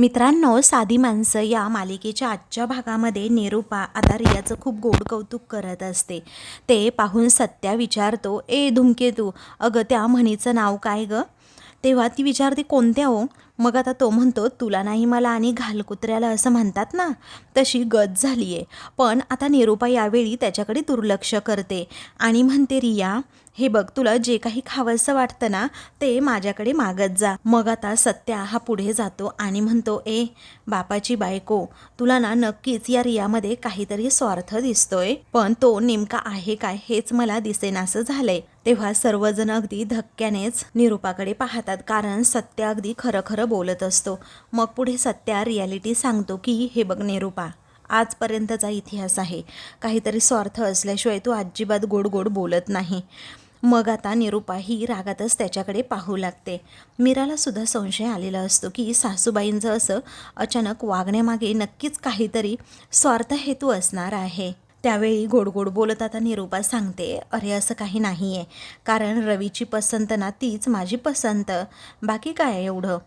मित्रांनो साधी माणसं या मालिकेच्या आजच्या भागामध्ये निरूपा आता रियाचं खूप गोड कौतुक करत असते. ते पाहून सत्या विचारतो ए धुमकेतू अगं त्या म्हणीचं नाव काय गं? तेव्हा ती विचारते कोणत्या हो? मग आता तो म्हणतो तुला नाही मला आणि घालकुत्र्याला असं म्हणतात ना तशी गत झाली आहे पण आता निरूपा यावेळी त्याच्याकडे दुर्लक्ष करते आणि म्हणते रिया हे बघ तुला जे काही खावंसं वाटतं ना ते माझ्याकडे मागत जा. मग आता सत्या हा पुढे जातो आणि म्हणतो ए बापाची बायको तुला ना नक्कीच या रियामध्ये काहीतरी स्वार्थ दिसतोय. पण तो नेमका आहे काय हेच मला दिसेनासं झालंय. तेव्हा सर्वजण अगदी धक्क्यानेच निरूपाकडे पाहतात कारण सत्य अगदी खरं खरं बोलत असतो. मग पुढे सत्या रियालिटी सांगतो की हे बघ निरूपा आजपर्यंतचा इतिहास आहे. काहीतरी स्वार्थ असल्याशिवाय तू अजिबात गोड गोड बोलत नाही. मग आता निरूपा ही रागातच त्याच्याकडे पाहू लागते. मीराला सुद्धा संशय आलेला असतो की सासूबाईंचं असं अचानक वागण्यामागे नक्कीच काहीतरी स्वार्थ हेतू असणार आहे. त्यावेळी गोड गोड बोलत आता निरूपा सांगते अरे असं काही नाही आहे कारण रवीची पसंत ना तीच माझी पसंत. बाकी काय एवढं?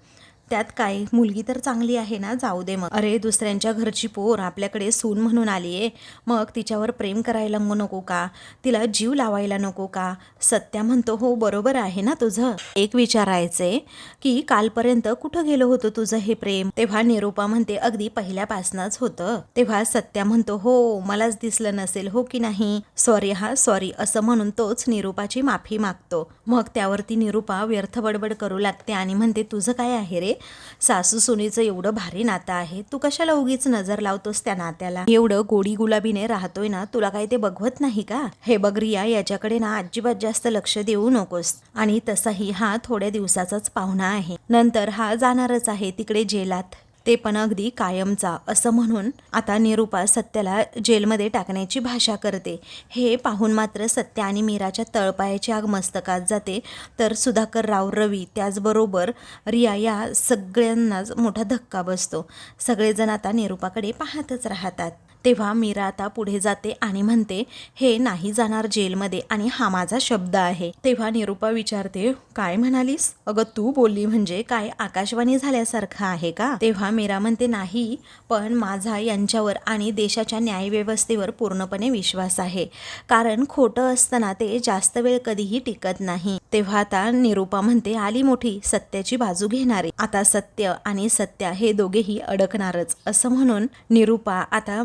त्यात काय? मुलगी तर चांगली आहे ना? जाऊ दे मग. अरे दुसऱ्यांच्या घरची पोर आपल्याकडे सून म्हणून आली आहे मग तिच्यावर प्रेम करायला मग नको का? तिला जीव लावायला नको का? सत्या म्हणतो हो बरोबर आहे ना तुझं? एक विचारायचे की कालपर्यंत कुठं गेलो होतो तुझं हे प्रेम? तेव्हा निरूपा म्हणते अगदी पहिल्यापासूनच होतं. तेव्हा सत्या म्हणतो हो मलाच दिसलं नसेल हो की नाही? सॉरी हा सॉरी असं म्हणून तोच निरूपाची माफी मागतो. मग त्यावरती निरूपा व्यर्थ बडबड करू लागते आणि म्हणते तुझं काय आहे रे? सासू सुनीचं एवढं भारी नातं आहे तू कशाला उगीच नजर लावतोस त्या नात्याला? एवढं गोडी गुलाबीने राहतोय ना तुला काय ते बघवत नाही का? हे बघ रिया याच्याकडे ना अजिबात जास्त लक्ष देऊ नकोस. आणि तसाही हा थोड्या दिवसाचाच पाहुणा आहे. नंतर हा जाणारच आहे तिकडे जेलात. ते पण अगदी कायमचा असं म्हणून आता निरूपा सत्याला जेलमध्ये टाकण्याची भाषा करते. हे पाहून मात्र सत्य आणि मीराच्या तळपायाची आग मस्तकात जाते. तर सुधाकर राव रवी त्याचबरोबर रिया या सगळ्यांनाच मोठा धक्का बसतो. सगळेजण आता निरूपाकडे पाहतच राहतात. तेव्हा मीरा आता पुढे जाते आणि म्हणते हे नाही जाणार जेलमध्ये आणि हा माझा शब्द आहे. तेव्हा निरूपा विचारते काय म्हणालीस? अगं तू बोलली म्हणजे काय आकाशवाणी झाल्यासारखं आहे का? तेव्हा मीरा म्हणते नाही पण माझा यांच्यावर आणि देशाच्या न्यायव्यवस्थेवर पूर्णपणे विश्वास आहे. कारण खोटं असताना ते जास्त वेळ कधीही टिकत नाही. तेव्हा आता निरूपा म्हणते आली मोठी सत्याची बाजू घेणारे. आता सत्य आणि सत्या हे दोघेही अडकणारच. असं म्हणून निरूपा आता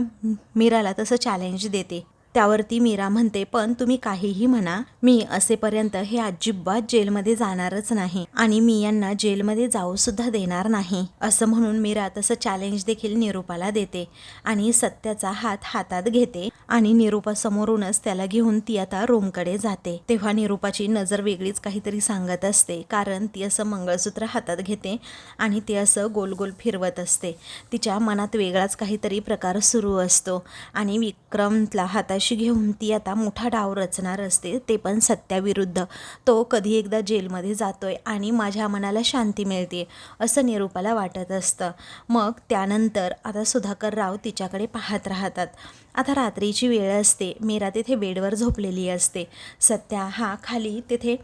मीराला तसं चॅलेंज देते. त्यावरती मीरा म्हणते पण तुम्ही काहीही म्हणा मी असेपर्यंत हे अजिबात जेलमध्ये जाणारच नाही आणि मी यांना जेलमध्ये जाऊ सुद्धा देणार नाही. असं म्हणून मीरा तसं चॅलेंज देखील निरूपाला देते आणि सत्याचा हात हातात घेते आणि निरूपा समोरूनच त्याला घेऊन ती आता रूमकडे जाते. तेव्हा निरूपाची नजर वेगळीच काहीतरी सांगत असते कारण ती असं मंगळसूत्र हातात घेते आणि ते असं गोल गोल फिरवत असते. तिच्या मनात वेगळाच काहीतरी प्रकार सुरू असतो आणि विक्रमला हाताशी घेऊन ती आता मोठा डाव रचणार असते ते पण सत्याविरुद्ध. तो कधी एकदा जेलमध्ये जातोय आणि माझ्या मनाला शांती मिळते असं निरूपाला वाटत असतं. मग त्यानंतर आता सुधाकर राव तिच्याकडे पाहत राहतात. आता रात्रीची वेळ असते मीरा तिथे बेडवर झोपलेली असते. सत्या हा खाली तिथे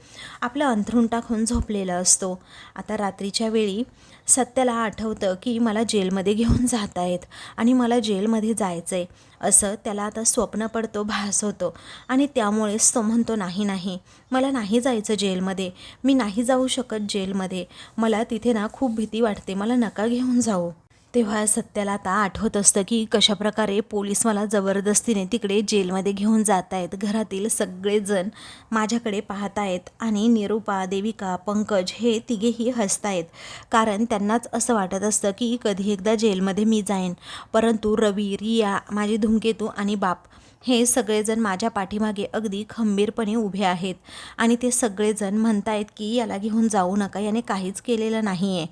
आपलं अंथरूण टाकून झोपलेला असतो. आता रात्रीच्या वेळी सत्याला आठवतं की मला जेलमध्ये घेऊन जात आहेत आणि मला जेलमध्ये जायचं आहे असं त्याला आता स्वप्न पडतो भास होतो. आणि त्यामुळेच तो म्हणतो नाही नाही मला नाही जायचं जेलमध्ये. मी नाही जाऊ शकत जेलमध्ये. मला तिथे ना खूप भीती वाटते. मला नका घेऊन जाऊ. तेव्हा सत्याला आता आठवत असतं की कशाप्रकारे पोलीस मला जबरदस्तीने तिकडे जेलमध्ये घेऊन जात आहेत. घरातील सगळेजण माझ्याकडे पाहत आहेत आणि निरूपा देविका पंकज हे तिघेही हसत आहेत. कारण त्यांनाच असं वाटत असतं की कधी एकदा जेलमध्ये मी जाईन. परंतु रवी रिया माझी धुमकेतू आणि बाप हे सगळेजण माझ्या पाठीमागे अगदी खंबीरपणे उभे आहेत. आणि ते सगळेजण म्हणतायत की याला घेऊन जाऊ नका याने काहीच केलेलं नाही आहे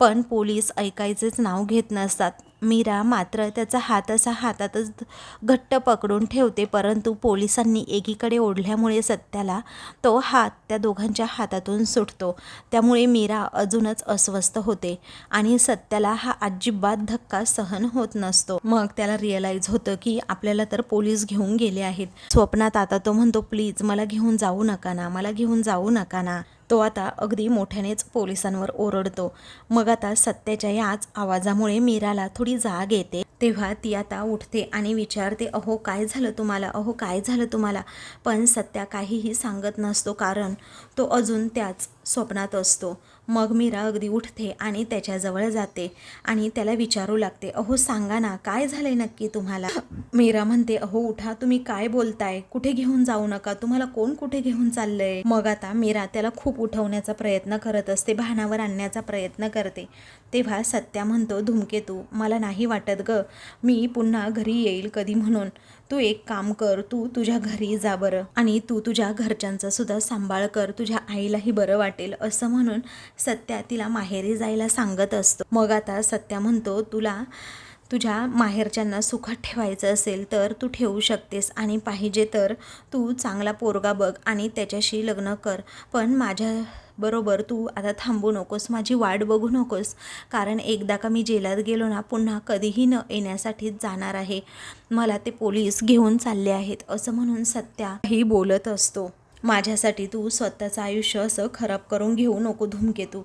पण पोलीस ऐकायचेच नाव घेत नसतात. मीरा मात्र त्याचा हात असा हातातच घट्ट पकडून ठेवते परंतु पोलिसांनी एकीकडे ओढल्यामुळे सत्याला तो हात त्या दोघांच्या हातातून सुटतो. त्यामुळे मीरा अजूनच अस्वस्थ होते आणि सत्याला हा अजिबात धक्का सहन होत नसतो. मग त्याला रिअलाईज होतं की आपल्याला तर पोलीस घेऊन गेले आहेत. स्वप्नात आता तो म्हणतो प्लीज मला घेऊन जाऊ नका ना मला घेऊन जाऊ नका ना. तो आता अगदी मोठ्यानेच पोलिसांवर ओरडतो. मग आता सत्याच्या याच आवाजामुळे मीराला थोडी जाग येते. तेव्हा ती आता उठते आणि विचारते अहो काय झालं तुम्हाला? अहो काय झालं तुम्हाला? पण सत्या काहीही सांगत नसतो कारण तो अजून त्याच स्वप्नात असतो. मग मीरा अगदी उठते आणि त्याच्याजवळ जाते आणि त्याला विचारू लागते अहो सांगा ना काय झालंय नक्की तुम्हाला? मीरा म्हणते अहो उठा तुम्ही काय बोलताय? कुठे घेऊन जाऊ नका तुम्हाला कोण कुठे घेऊन चाललंय? मग आता मीरा त्याला खूप उठवण्याचा प्रयत्न करत असते भानावर आणण्याचा प्रयत्न करते. तेव्हा सत्या म्हणतो धुमकेतू मला नाही वाटत ग मी पुन्हा घरी येईल कधी म्हणून. तू एक काम कर तू तुझ्या घरी जा बरं. आणि तू तुझ्या घरच्यांचा सुद्धा सांभाळ कर तुझ्या आईलाही बरं वाटेल असं म्हणून सत्या तिला माहेरी जायला सांगत असतो. मग आता सत्या म्हणतो तुला तुझ्या माहेरच्यांना सुखात ठेवायचं असेल तर तू ठेवू शकतेस आणि पाहिजे तर तू चांगला पोरगा बघ आणि त्याच्याशी लग्न कर. पण माझ्या बरोबर तू आता थांबू नकोस माझी वाट बघू नकोस. कारण एकदा का मी जेलात गेलो ना पुन्हा कधीही न येण्यासाठीच जाणार आहे. मला ते पोलीस घेऊन चालले आहेत असं म्हणून सत्याही बोलत असतो. माझ्यासाठी तू स्वतःचं आयुष्य असं खराब करून घेऊ नको धूमकेतू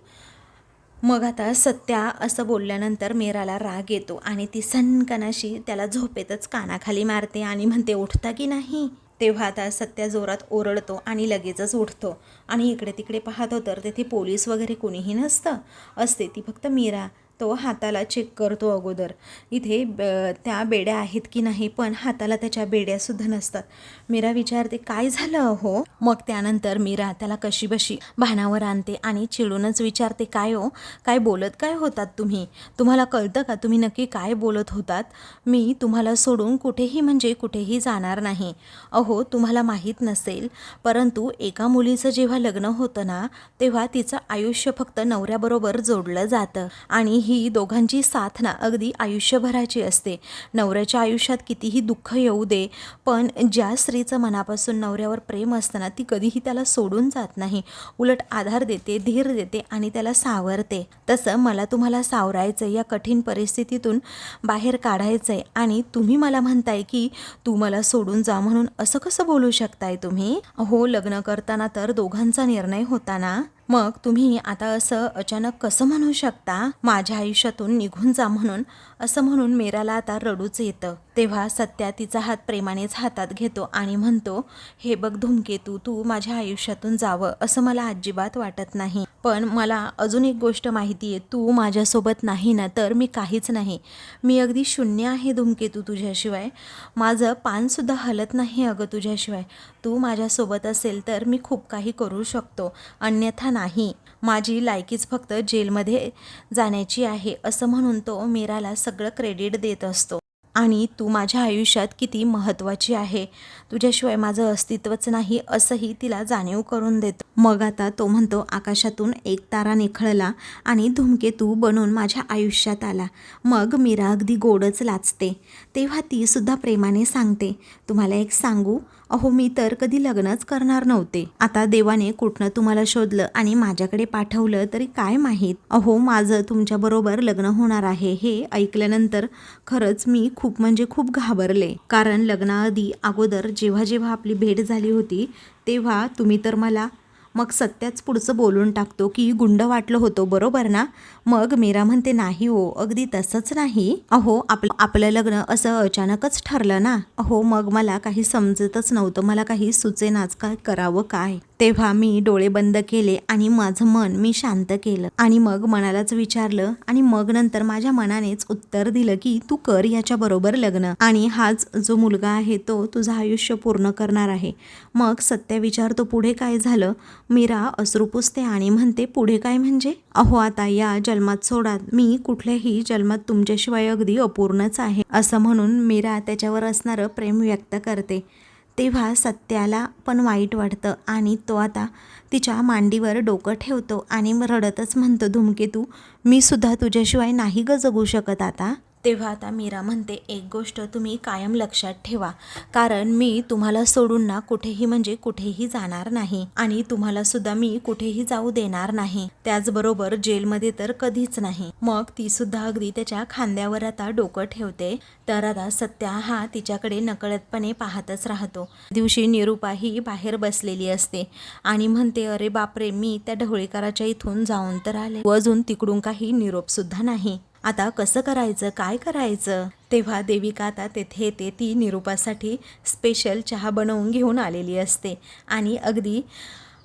मग आता सत्या असं बोलल्यानंतर मेराला राग येतो आणि ती सनकनाशी त्याला झोपेतच कानाखाली मारते आणि म्हणते उठता की नाही? तेव्हा आता सत्या जोरात ओरडतो आणि लगेचच उठतो. आणि इकडे तिकडे पाहतो तर तेथे पोलीस वगैरे कोणीही नसतं. असते ती फक्त मीरा. तो हाताला चेक करतो अगोदर. इथे ब त्या बेड्या आहेत की नाही पण हाताला त्याच्या बेड्यासुद्धा नसतात. मीरा विचारते काय झालं हो मग त्यानंतर मीरा त्याला कशी बशी भानावर आणते आणि चिडूनच विचारते काय हो? काय बोलत काय होतात तुम्ही? तुम्हाला कळतं का तुम्ही नक्की काय बोलत होतात? मी तुम्हाला सोडून कुठेही म्हणजे कुठेही जाणार नाही. अहो तुम्हाला माहीत नसेल परंतु एका मुलीचं जेव्हा लग्न होतं ना तेव्हा तिचं आयुष्य फक्त नवऱ्याबरोबर जोडलं जातं आणि ही दोघांची साधना अगदी आयुष्यभराची असते. नवऱ्याच्या आयुष्यात कितीही दुःख येऊ दे पण ज्या स्त्रीचं मनापासून नवऱ्यावर प्रेम असतं ना ती कधीही त्याला सोडून जात नाही. उलट आधार देते धीर देते आणि त्याला सावरते. तसं मला तुम्हाला सावरायचं या कठीण परिस्थितीतून बाहेर काढायचं आहे आणि तुम्ही मला म्हणताय की तू मला सोडून जा म्हणून असं कसं बोलू शकताय तुम्ही? हो लग्न करताना तर दोघांचा निर्णय होता ना? मग तुम्ही आता असं अचानक कसं म्हणू शकता? माझ्या आयुष्यातून निघून जा म्हणून. असं म्हणून मेराला आता रडूच येतं. तेव्हा सत्या तिचा हात प्रेमानेच हातात घेतो आणि म्हणतो हे बघ धूमकेतू तू माझ्या आयुष्यातून जावं असं मला अजिबात वाटत नाही. पण मला अजून एक गोष्ट माहिती आहे तू माझ्यासोबत नाही ना तर मी काहीच नाही. मी अगदी शून्य आहे धूमकेतू तुझ्याशिवाय. माझं पानसुद्धा हलत नाही अगं तुझ्याशिवाय. तू माझ्यासोबत असेल तर मी खूप काही करू शकतो अन्यथा नाही. माझी लायकीच फक्त जेलमध्ये जाण्याची आहे असं म्हणून तो मीराला सगळं क्रेडिट देत असतो. आणि तू माझ्या आयुष्यात किती महत्त्वाची आहे. तुझ्याशिवाय माझं अस्तित्वच नाही असंही तिला जाणीव करून देतो. मग आता तो म्हणतो आकाशातून एक तारा निखळला आणि धूमकेतू बनून माझ्या आयुष्यात आला. मग मीरा अगदी गोडच लाचते. तेव्हा ती सुद्धा प्रेमाने सांगते तुम्हाला एक सांगू? अहो मी तर कधी लग्नच करणार नव्हते. आता देवाने कुठनं तुम्हाला शोधलं आणि माझ्याकडे पाठवलं तरी काय माहीत? अहो माझं तुमच्याबरोबर लग्न होणार आहे हे ऐकल्यानंतर खरंच मी खूप म्हणजे खूप घाबरले. कारण लग्नाआधी अगोदर जेव्हा जेव्हा आपली भेट झाली होती तेव्हा तुम्ही तर मला मग सत्याच पुढचं बोलून टाकतो की गुंड वाटलं होतो बरोबर ना? मग मीरा म्हणते नाही हो अगदी तसंच नाही. अहो आपलं आपलं लग्न असं अचानकच ठरलं ना? अहो मग मला काही समजतच नव्हतं मला काही सुचेनाच काय करावं काय? तेव्हा मी डोळे बंद केले आणि माझं मन मी शांत केलं. आणि मग मनालाच विचारलं आणि मग नंतर माझ्या मनानेच उत्तर दिलं की तू कर याच्या बरोबर लग्न. आणि हाच जो मुलगा आहे तो तुझं आयुष्य पूर्ण करणार आहे. मग सत्य विचारतो पुढे काय झालं? मीरा अश्रू पुसते आणि म्हणते पुढे काय म्हणजे? अहो आता या जन्मात सोडात मी कुठल्याही जन्मात तुमच्याशिवाय अगदी अपूर्णच आहे असं म्हणून मीरा त्याच्यावर असणारं प्रेम व्यक्त करते. तेव्हा सत्याला पण वाईट वाटतं आणि तो आता तिच्या मांडीवर डोकं ठेवतो आणि रडतच म्हणतो धुमकेतू मी सुद्धा तुझ्याशिवाय नाही ग जगू शकत आता. तेव्हा आता मीरा म्हणते एक गोष्ट तुम्ही कायम लक्षात ठेवा. कारण मी तुम्हाला सोडून ना कुठेही म्हणजे कुठेही जाणार नाही आणि तुम्हाला सुद्धा मी कुठेही जाऊ देणार नाही. त्याचबरोबर जेलमध्ये तर कधीच नाही. मग ती सुद्धा अगदी त्याच्या खांद्यावर आता डोकं ठेवते. तर आता सत्या हा तिच्याकडे नकळतपणे पाहतच राहतो. दिवशी निरूपाही बाहेर बसलेली असते आणि म्हणते अरे बापरे मी त्या ढवळीकाराच्या इथून जाऊन तर आले. व अजून तिकडून काही निरोप सुद्धा नाही. आता कसं करायचं काय करायचं? तेव्हा देविका आता तेथे येते. ती निरूपासाठी स्पेशल चहा बनवून घेऊन आलेली असते. आणि अगदी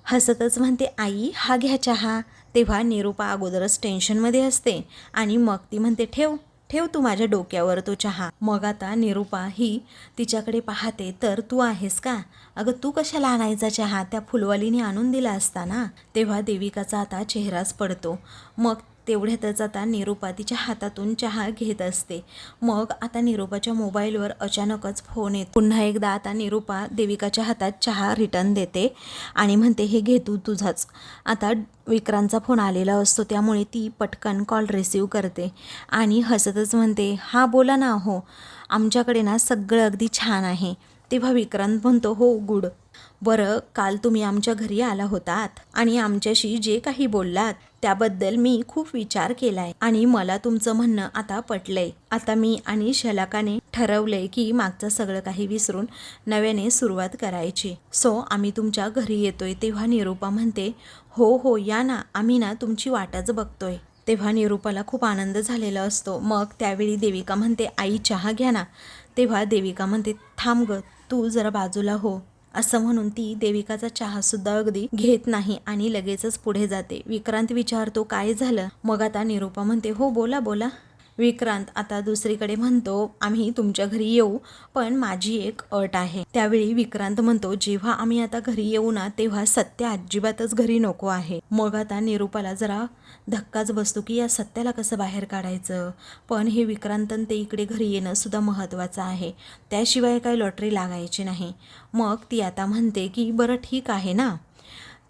हसतच म्हणते आई हा घ्या चहा. तेव्हा निरूपा अगोदरच टेन्शनमध्ये असते. आणि मग ती म्हणते ठेव ठेव तू माझ्या डोक्यावर तो चहा. मग आता निरूपा ही तिच्याकडे पाहते तर तू आहेस का? अगं तू कशाला आणायचा चहा? त्या फुलवालीने आणून दिला असता ना? तेव्हा देविकाचा आता चेहराच पडतो. मग तेवढ्यातच आता निरूपा तिच्या हातातून चहा घेत असते. मग आता निरूपाच्या मोबाईलवर अचानकच फोन येतो. पुन्हा एकदा आता निरूपा देविकाच्या हातात चहा रिटर्न देते आणि म्हणते हे घे तू तुझाच. आता विक्रांतचा फोन आलेला असतो त्यामुळे ती पटकन कॉल रिसीव करते आणि हसतच म्हणते हा बोला ना हो आमच्याकडे ना सगळं अगदी छान आहे. तेव्हा विक्रांत म्हणतो हो गुड. बरं काल तुम्ही आमच्या घरी आला होतात आणि आमच्याशी जे काही बोललात त्याबद्दल मी खूप विचार केलाय आणि मला तुमचं म्हणणं आता पटलंय. आता मी आणि शलाकाने ठरवलंय की मागचं सगळं काही विसरून नव्याने सुरुवात करायची. सो आम्ही तुमच्या घरी येतोय तेव्हा निरूपा म्हणते हो हो या ना आम्ही ना तुमची वाटच बघतोय. तेव्हा निरूपाला खूप आनंद झालेला असतो. मग त्यावेळी देविका म्हणते आई चहा घ्या ना. तेव्हा देविका म्हणते थांब ग तू जरा बाजूला हो. असं म्हणून ती देविकाचा चहासुद्धा अगदी घेत नाही आणि लगेचच पुढे जाते. विक्रांत विचारतो काय झालं? मग आता निरूपा म्हणते हो बोला बोला. विक्रांत आता दुसरीकडे म्हणतो आम्ही तुमच्या घरी येऊ पण माझी एक अट आहे. त्यावेळी विक्रांत म्हणतो जेव्हा आम्ही आता घरी येऊ ना तेव्हा सत्य अजिबातच घरी नको आहे. मग आता निरूपाला जरा धक्काच बसतो की या सत्याला कसं बाहेर काढायचं? पण हे विक्रांतन ते इकडे घरी येणं सुद्धा महत्त्वाचं आहे. त्याशिवाय काही लॉटरी लागायची नाही. मग ती आता म्हणते की बरं ठीक आहे ना.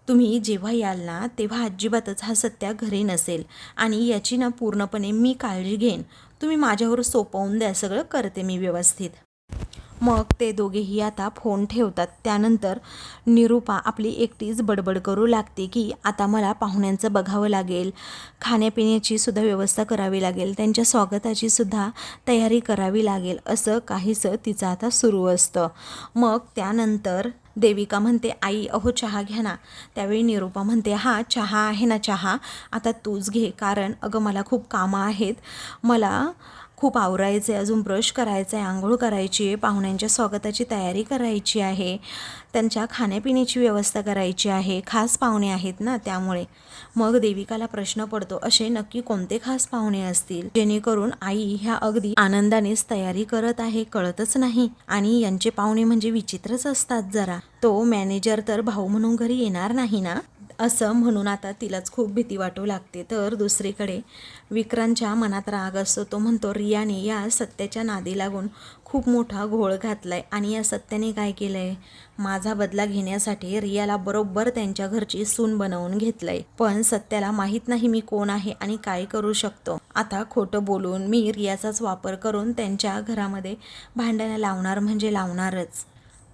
तुम्ही जेव्हा याल ना तेव्हा अजिबातच हा सत्या घरी नसेल आणि याची ना पूर्णपणे मी काळजी घेईन. तुम्ही माझ्यावर सोपवून द्या सगळं करते मी व्यवस्थित. मग ते दोघेही आता फोन ठेवतात. त्यानंतर निरूपा आपली एकटीच बडबड करू लागते की आता मला पाहुण्यांचं बघावं लागेल. खाण्यापिण्याची सुद्धा व्यवस्था करावी लागेल. त्यांच्या स्वागताची सुद्धा तयारी करावी लागेल. असं काहीसं तिचं आता सुरू असतं. मग त्यानंतर देविका म्हणते आई अहो चहा घ्या ना. त्यावेळी निरूपा म्हणते हा चहा आहे ना चहा. आता तूच घे. कारण अगं मला खूप कामं आहेत. मला खूप आवरायचं आहे अजून ब्रश करायचं आहे आंघोळ करायची आहे पाहुण्यांच्या स्वागताची तयारी करायची आहे त्यांच्या खाण्यापिण्याची व्यवस्था करायची आहे खास पाहुणे आहेत ना त्यामुळे. मग देविकाला प्रश्न पडतो असे नक्की कोणते खास पाहुणे असतील? जेणेकरून आई ह्या अगदी आनंदानेच तयारी करत आहे कळतच नाही. आणि यांचे पाहुणे म्हणजे विचित्रच असतात जरा. तो मॅनेजर तर भाऊ म्हणून घरी येणार नाही ना? असं म्हणून आता तिलाच खूप भीती वाटू लागते. तर दुसरीकडे विक्रांतच्या मनात राग असतो. तो म्हणतो रियाने या सत्याच्या नादी लागून खूप मोठा घोळ घातलाय आणि या सत्याने काय केलं आहे माझा बदला घेण्यासाठी रियाला बरोबर त्यांच्या घरची सून बनवून घेतलं आहे पण सत्याला माहीत नाही मी कोण आहे आणि काय करू शकतो. आता खोटं बोलून मी रियाचाच वापर करून त्यांच्या घरामध्ये भांडणं लावणार म्हणजे लावणारच.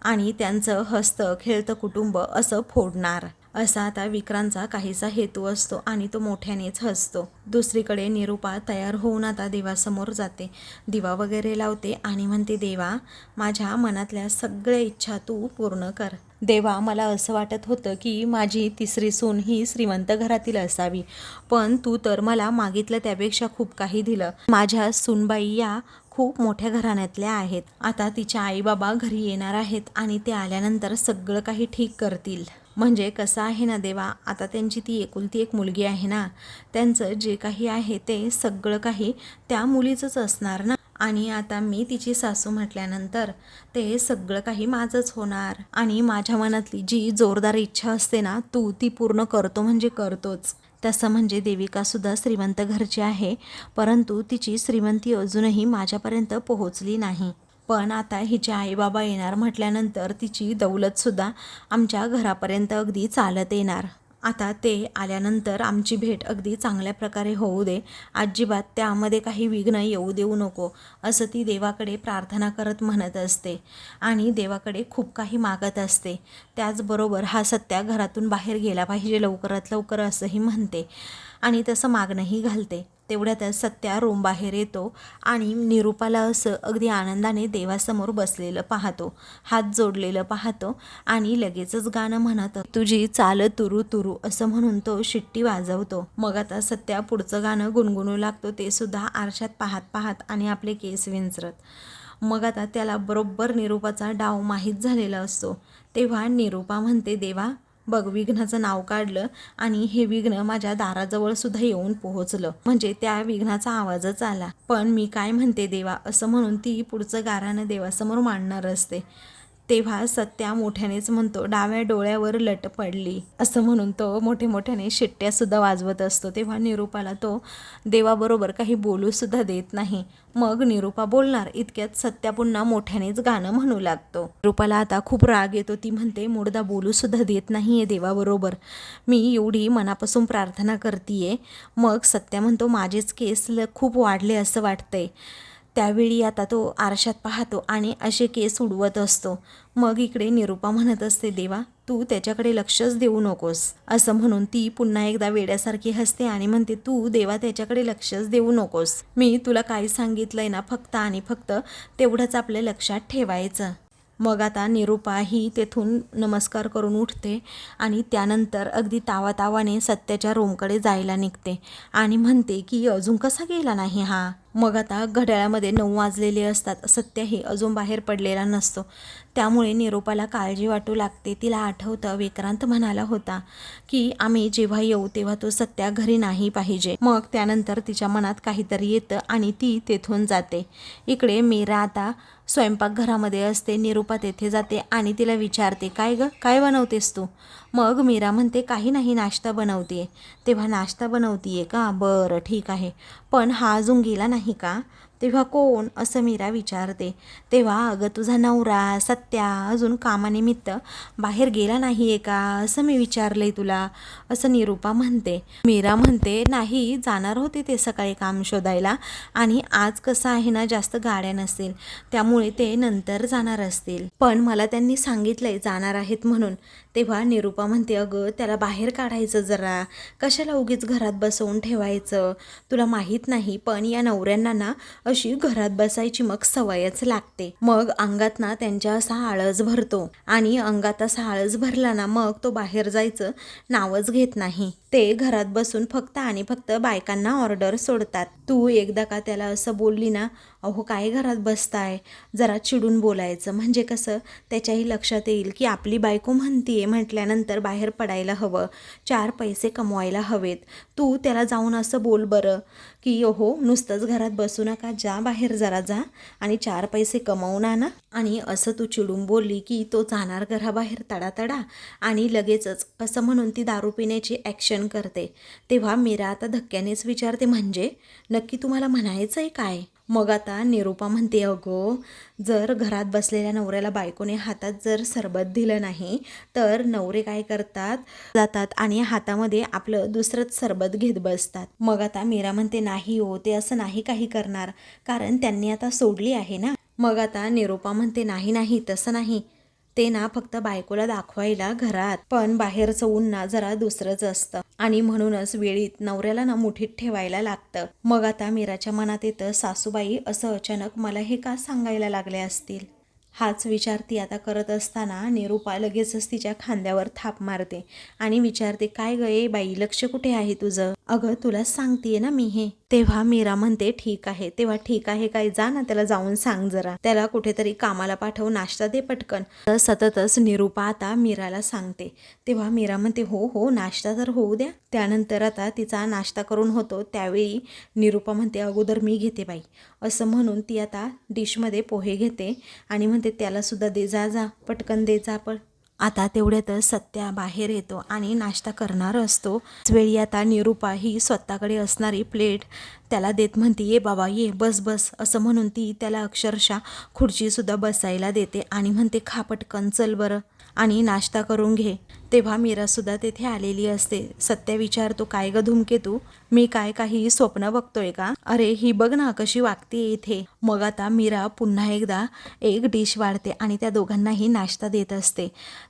आणि त्यांचं हस्त खेळतं कुटुंब असं फोडणार. असा आता विक्रांतचा काहीसा हेतू असतो आणि तो मोठ्यानेच हसतो. दुसरीकडे निरूपा तयार होऊन आता देवासमोर जाते. दिवा वगैरे लावते आणि म्हणते देवा माझ्या मनातल्या सगळ्या इच्छा तू पूर्ण कर. देवा मला असं वाटत होतं की माझी तिसरी सून ही श्रीमंत घरातील असावी. पण तू तर मला मागितलं त्यापेक्षा खूप काही दिलं. माझ्या सूनबाई या खूप मोठ्या घराण्यातल्या आहेत. आता तिच्या आईबाबा घरी येणार आहेत आणि ते आल्यानंतर सगळं काही ठीक करतील. म्हणजे कसं आहे ना देवा? आता त्यांची ती एकुलती एक मुलगी आहे ना. त्यांचं जे काही आहे ते सगळं काही त्या मुलीचंच असणार ना. आणि आता मी तिची सासू म्हटल्यानंतर ते सगळं काही माझंच होणार. आणि माझ्या मनातली जी जोरदार इच्छा असते ना तू ती पूर्ण करतो म्हणजे करतोच. तसं म्हणजे देविकासुद्धा श्रीमंत घरची आहे परंतु तिची श्रीमंती अजूनही माझ्यापर्यंत पोहोचली नाही. पण आता हिचे आईबाबा येणार म्हटल्यानंतर तिची दौलतसुद्धा आमच्या घरापर्यंत अगदी चालत येणार. आता ते आल्यानंतर आमची भेट अगदी चांगल्या प्रकारे होऊ दे. अजिबात त्यामध्ये काही विघ्न येऊ देऊ नको असं ती देवाकडे प्रार्थना करत म्हणत असते. आणि देवाकडे खूप काही मागत असते. त्याचबरोबर हा सत्या घरातून बाहेर गेला पाहिजे लवकरात लवकर असंही म्हणते. आणि तसं मागणंही घालते. तेवढ्यातच सत्या रूमबाहेर येतो आणि निरूपाला असं अगदी आनंदाने देवासमोर बसलेलं पाहतो. हात जोडलेलं पाहतो आणि लगेचच गाणं म्हणत तुझी चाल तुरू तुरू असं म्हणून तो शिट्टी वाजवतो. मग आता सत्या पुढचं गाणं गुणगुणू लागतो ते सुद्धा आरशात पाहत पाहत आणि आपले केस विंचरत. मग आता त्याला बरोबर निरूपाचा डाव माहीत झालेला असतो. तेव्हा निरूपा म्हणते देवा बघ विघ्नाचं नाव काढलं आणि हे विघ्न माझ्या दाराजवळ सुद्धा येऊन पोहोचलं. म्हणजे त्या विघ्नाचा आवाजच आला. पण मी काय म्हणते देवा? असं म्हणून ती पुढचं गारानं देवासमोर मांडणार असते. तेव्हा सत्या मोठ्यानेच म्हणतो डाव्या डोळ्यावर लट पडली. असं म्हणून तो मोठे मोठ्याने शिट्ट्यासुद्धा वाजवत असतो. तेव्हा निरूपाला तो देवाबरोबर काही बोलूसुद्धा देत नाही. मग निरूपा बोलणार इतक्यात सत्या पुन्हा मोठ्यानेच गाणं म्हणू लागतो. निरूपाला आता खूप राग येतो. ती म्हणते मुडदा बोलूसुद्धा देत नाही आहे देवाबरोबर. मी एवढी मनापासून प्रार्थना करते मग सत्या म्हणतो माझेच केस ल- खूप वाढले असं वाटतंय. त्यावेळी आता तो आरशात पाहतो आणि असे केस उडवत असतो. मग इकडे निरूपा म्हणत असते देवा तू त्याच्याकडे लक्षच देऊ नकोस. असं म्हणून ती पुन्हा एकदा वेड्यासारखी हसते आणि म्हणते तू देवा त्याच्याकडे लक्षच देऊ नकोस. मी तुला काय सांगितलंय ना फक्त आणि फक्त तेवढंच आपल्या लक्षात ठेवायचं. मग आता निरूपा ही तेथून नमस्कार करून उठते आणि त्यानंतर अगदी तावातावाने सत्याच्या रूमकडे जायला निघते आणि म्हणते की अजून कसा गेला नाही हा? मग आता घड्याळामध्ये नऊ वाजलेले असतात. सत्यही अजून बाहेर पडलेला नसतो. त्यामुळे निरूपाला काळजी वाटू लागते. तिला आठवतं विक्रांत म्हणाला होता की आम्ही जेव्हा येऊ तेव्हा तो सत्या घरी नाही पाहिजे. मग त्यानंतर तिच्या मनात काहीतरी येतं आणि ती तेथून जाते. इकडे मीरा आता स्वयंपाकघरामध्ये असते निरूपा तेथे जाते आणि तिला विचारते काय ग काय बनवतेस तू? मग मीरा म्हणते काही नाही नाश्ता बनवते तेव्हा नाश्ता बनवतीये का? बरं ठीक आहे. पण हा अजून गेला नाही का? तेव्हा कोण? असं मीरा विचारते. तेव्हा अगं तुझा नवरा सत्या अजून कामानिमित्त बाहेर गेला नाही आहे का असं मी विचारलंय तुला. असं निरूपा म्हणते. मीरा म्हणते नाही जाणार होते ते सकाळी काम शोधायला. आणि आज कसं आहे ना जास्त गाड्या नसतील. त्यामुळे ते नंतर जाणार असतील. पण मला त्यांनी सांगितलंय जाणार आहेत म्हणून. तेव्हा निरूपा म्हणते अगं त्याला बाहेर काढायचं जरा. कशाला उगीच घरात बसवून ठेवायचं? तुला माहीत नाही पण या नवऱ्यांना ना अशी घरात बसायची मग सवयच लागते. मग अंगात ना त्यांच्या असा आळस भरतो आणि अंगात असा आळस भरला ना मग तो बाहेर जायचं नावच घेत नाही. ते घरात बसून फक्त आणि फक्त बायकांना ऑर्डर सोडतात. तू एकदा का त्याला असं बोलली ना अहो काय घरात बसताय? जरा चिडून बोलायचं. म्हणजे कसं? त्याच्याही लक्षात येईल की आपली बायको म्हणतीये म्हटल्यानंतर बाहेर पडायला हवं. चार पैसे कमवायला हवेत. तू त्याला जाऊन असं बोल बरं. की ओहो नुसतंच घरात बसू नका. जा बाहेर जरा जा. आणि चार पैसे कमवून आणा. आणि असं तू चिडून बोलली की तो जाणार घराबाहेर तडातडा. आणि लगेचच असं म्हणून ती दारू पिण्याची ॲक्शन करते. तेव्हा मीरा आता धक्क्यानेच विचारते म्हणजे? नक्की तुम्हाला म्हणायचं आहे काय? मग आता निरूपा म्हणते अगो जर घरात बसलेल्या नवऱ्याला बायकोने हातात जर सरबत दिलं नाही तर नवरे काय करतात? जातात आणि हातामध्ये आपलं दुसरंच सरबत घेत बसतात. मग आता मीरा म्हणते नाही हो ते असं नाही काही करणार कारण त्यांनी आता सोडली आहे ना. मग आता निरूपा म्हणते नाही नाही तसं नाही. ते ना फक्त बायकोला दाखवायला घरात पण बाहेरचं ऊन ना जरा दुसरंच असतं. आणि म्हणूनच वेळीत नवऱ्याला ना मुठीत ठेवायला लागतं. मग आता मीराच्या मनात येतं सासूबाई असं अचानक मला हे का सांगायला लागले असतील? हाच विचार ती आता करत असताना निरूपा लगेचच तिच्या खांद्यावर थाप मारते आणि विचारते काय ग ए बाई लक्ष कुठे आहे तुझं? अगं तुला सांगतेय ना मी हे. तेव्हा मीरा म्हणते ठीक आहे तेव्हा ठीक आहे काय जा ना त्याला जाऊन सांग जरा. त्याला कुठेतरी कामाला पाठव नाश्ता दे पटकन. तर सततच निरूपा आता मीराला सांगते. तेव्हा मीरा म्हणते हो हो नाश्ता तर होऊ द्या. त्यानंतर आता तिचा नाश्ता करून होतो त्यावेळी निरूपा म्हणते अगोदर मी घेते बाई. असं म्हणून ती आता डिशमध्ये पोहे घेते आणि म्हणते त्यालासुद्धा दे जा जा पटकन दे जा पण. आता तेवढ्यातच सत्या बाहेर येतो आणि नाश्ता करणार असतो. वेळी आता निरूपा ही स्वतःकडे असणारी प्लेट त्याला देत म्हणते ये बाबा ये बस बस असं म्हणून ती त्याला अक्षरशः खुर्चीसुद्धा बसायला देते आणि म्हणते खा पटकन चल बरं. आणि नाश्ता करून घे. तेव्हा मीरासुद्धा तेथे आलेली असते. सत्या विचारतो काय ग धूमकेतू मी काय काही स्वप्न बघतोय का? अरे ही बघ ना कशी वागते इथे. मग आता मीरा पुन्हा एकदा एक डिश वाढते आणि त्या दोघांनाही नाश्ता देत असते.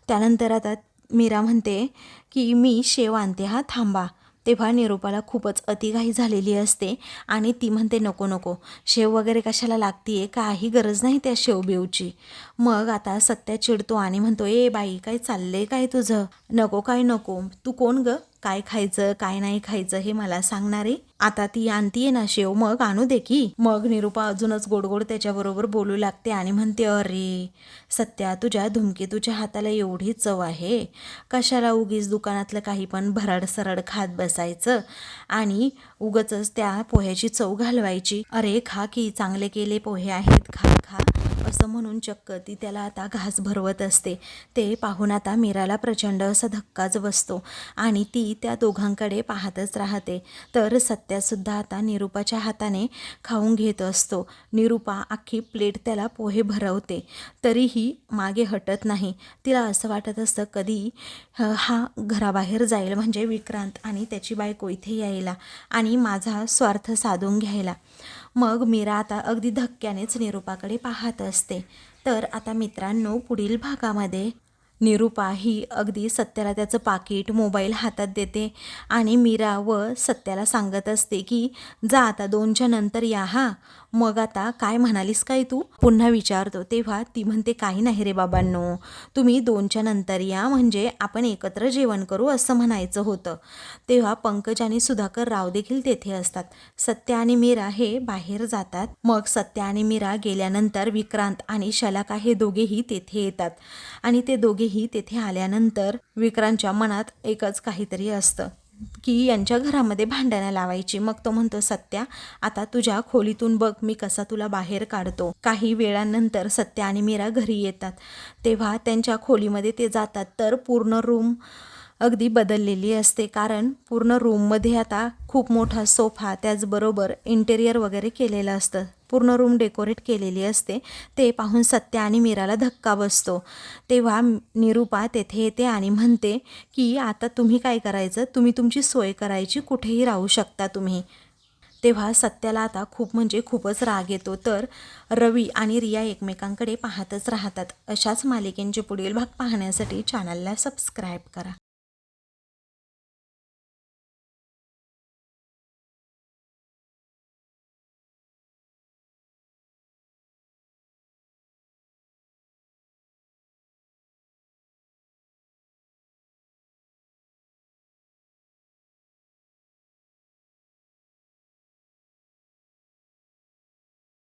त्यानंतर आता मीरा म्हणते की मी शेव आणते हा थांबा. तेव्हा निरूपाला खूपच अतिघाई झालेली असते आणि ती म्हणते नको नको शेव वगैरे कशाला लागतीये? काही गरज नाही त्या शेवबिवची मग आता सत्या चिडतो आणि म्हणतो ए बाई काय चाललंय काय तुझं? नको काय नको. तू कोण ग? काय खायचं काय नाही खायचं हे मला सांगणारे आता ती आणतीये ना शेव मग आणू दे की. मग निरूपा अजूनच गोडगोड त्याच्याबरोबर बोलू लागते आणि म्हणते अरे सत्या तुझ्या धुमकेतूच्या हाताला एवढी चव आहे. कशाला उगीच दुकानातलं काही पण भरड सरड खात बसायचं? आणि उगच त्या पोह्याची चव घालवायची. अरे खा की चांगले केले पोहे आहेत खा खा. असं म्हणून चक्क ती त्याला आता घास भरवत असते. ते पाहून आता मीराला प्रचंड असा धक्काच बसतो आणि ती त्या दोघांकडे पाहतच राहते. तर सत्यासुद्धा आता निरूपाच्या हाताने खाऊन घेत असतो. निरूपा अख्खी प्लेट त्याला पोहे भरवते. तरीही मागे हटत नाही. तिला असं वाटत असतं कधी हा घराबाहेर जाईल म्हणजे विक्रांत आणि त्याची बायको इथे यायला आणि माझा स्वार्थ साधून घ्यायला. मग मीरा आता अगदी धक्क्यानेच निरूपाकडे पाहत असते. तर आता मित्रांनो पुढील भागामध्ये निरूपा ही अगदी सत्याला त्याचं पाकिट मोबाईल हातात देते आणि मीरा व सत्याला सांगत असते की जा आता दोनच्या नंतर या हा. मग आता काय म्हणालीस काय तू? पुन्हा विचारतो. तेव्हा ती म्हणते काही नाही रे बाबांनो. तुम्ही दोनच्या नंतर या. म्हणजे आपण एकत्र जेवण करू असं म्हणायचं होतं. तेव्हा पंकज आणि सुधाकर राव देखील तेथे असतात. सत्य आणि मीरा हे बाहेर जातात. मग सत्य आणि मीरा गेल्यानंतर विक्रांत आणि शलाका हे दोघेही तेथे येतात. आणि ते दोघेही तेथे आल्यानंतर विक्रांतच्या मनात एकच काहीतरी असतं. की यांच्या घरामध्ये भांडणं लावायची. मग तो म्हणतो सत्या आता तुझ्या खोलीतून बघ मी कसा तुला बाहेर काढतो. काही वेळानंतर सत्या आणि मीरा घरी येतात. तेव्हा त्यांच्या खोलीमध्ये ते जातात. तर पूर्ण रूम अगदी बदललेली असते. कारण पूर्ण रूममध्ये आता खूप मोठा सोफा त्याचबरोबर इंटेरियर वगैरे केलेलं असतं. पूर्ण रूम डेकोरेट केलेली असते. ते पाहून सत्या आणि मीराला धक्का बसतो. तेव्हा निरूपा तेथे येते आणि म्हणते की आता तुम्ही काय करायचं? तुम्ही तुमची सोय करायची. कुठेही राहू शकता तुम्ही. तेव्हा सत्याला आता खूप म्हणजे खूपच राग येतो. तर रवी आणि रिया एकमेकांकडे पाहतच राहतात. अशाच मालिकेंचे पुढील भाग पाहण्यासाठी चॅनलला सबस्क्राईब करा.